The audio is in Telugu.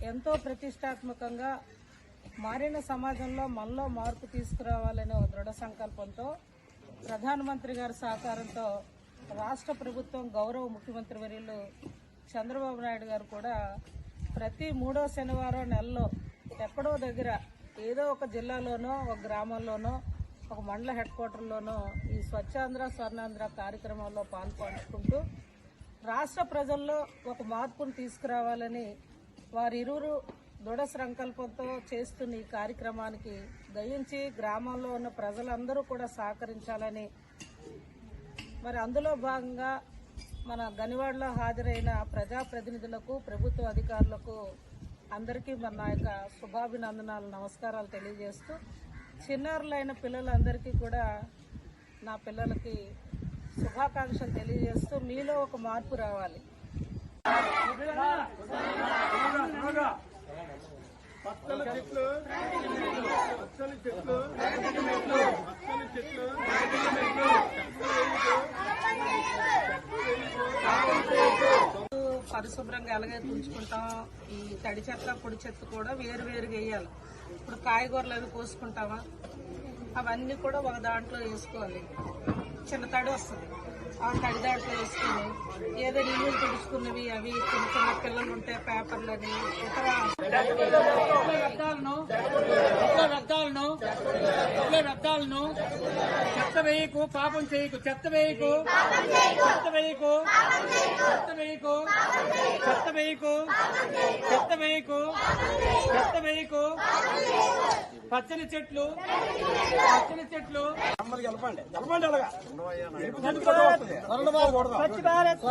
ఎంతో ప్రతిష్టాత్మకంగా మారిన సమాజంలో మనలో మార్పు తీసుకురావాలనే ఒక దృఢ సంకల్పంతో ప్రధానమంత్రి గారి సహకారంతో రాష్ట్ర ప్రభుత్వం గౌరవ ముఖ్యమంత్రి వర్యులు చంద్రబాబు నాయుడు గారు కూడా ప్రతి మూడో శనివారం నెలలో ఎక్కడో దగ్గర ఏదో ఒక జిల్లాలోనో ఒక గ్రామంలోనో ఒక మండల హెడ్ క్వార్టర్లోనో ఈ స్వచ్ఛాంధ్ర స్వర్ణాంధ్ర కార్యక్రమంలో పాల్పంచుకుంటూ రాష్ట్ర ప్రజల్లో ఒక మార్పును తీసుకురావాలని వారిరువురు దృఢ సంకల్పంతో చేస్తున్న ఈ కార్యక్రమానికి దయించి గ్రామంలో ఉన్న ప్రజలందరూ కూడా సహకరించాలని మరి అందులో భాగంగా మన గనివాడలో హాజరైన ప్రజాప్రతినిధులకు ప్రభుత్వ అధికారులకు అందరికీ మన నా యొక్క శుభాభినందనాలు నమస్కారాలు తెలియజేస్తూ చిన్నారులైన పిల్లలందరికీ కూడా నా పిల్లలకి శుభాకాంక్షలు తెలియజేస్తూ మీలో ఒక మార్పు రావాలి. చెట్లు చెట్లు చెట్లు పరిశుభ్రంగా ఎలాగైతే ఉంచుకుంటాం ఈ తడి చెత్త పొడి చెత్త కూడా వేరు వేరుగా వేయాలి. ఇప్పుడు కాయగూరలు అవి కోసుకుంటామా? అవన్నీ కూడా ఒక దాంట్లో వేసుకోవాలి. చిన్న తడి వస్తుంది. ఆ తడి దాంట్లో వేసుకుని ఏదో నీళ్ళు తుడుచుకున్నవి అవి చిన్న చిన్న పిల్లలు ఉంటే పేపర్లని ఇతర వ్యర్థాలను ఇతర వ్యర్థాలను ఇతర వ్యర్థాలను చెత్త వేయకు పాపం చేయకు చెత్త వేయకు చెత్త వేయకు చెత్త వేయకు చెత్త వేయకు చెత్త వేయకు చెత్త వేయకు పచ్చని చెట్లు. పచ్చని చెట్లు. అమ్మలు గెలపండి గెలపండి అలాగా. స్వచ్ఛ భారత్